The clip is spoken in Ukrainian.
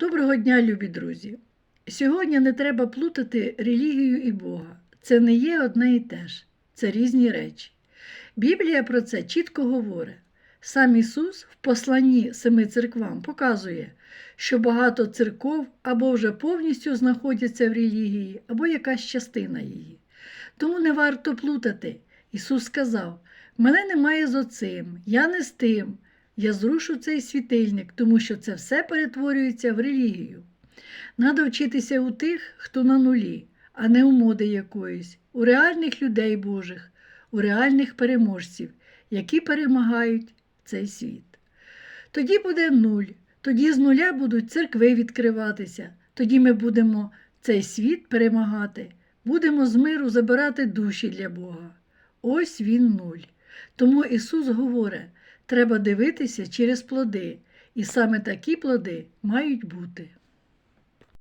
Доброго дня, любі друзі! Сьогодні не треба плутати релігію і Бога. Це не є одне і те ж, це різні речі. Біблія про це чітко говорить. Сам Ісус в посланні семи церквам показує, що багато церков або вже повністю знаходяться в релігії, або якась частина її. Тому не варто плутати. Ісус сказав: Мене немає з оцим, я не з тим. Я зрушу цей світильник, тому що це все перетворюється в релігію. Надо вчитися у тих, хто на нулі, а не у моди якоїсь, у реальних людей Божих, у реальних переможців, які перемагають цей світ. Тоді буде нуль, тоді з нуля будуть церкви відкриватися, тоді ми будемо цей світ перемагати, будемо з миру забирати душі для Бога. Ось він нуль. Тому Ісус говорить, треба дивитися через плоди, і саме такі плоди мають бути.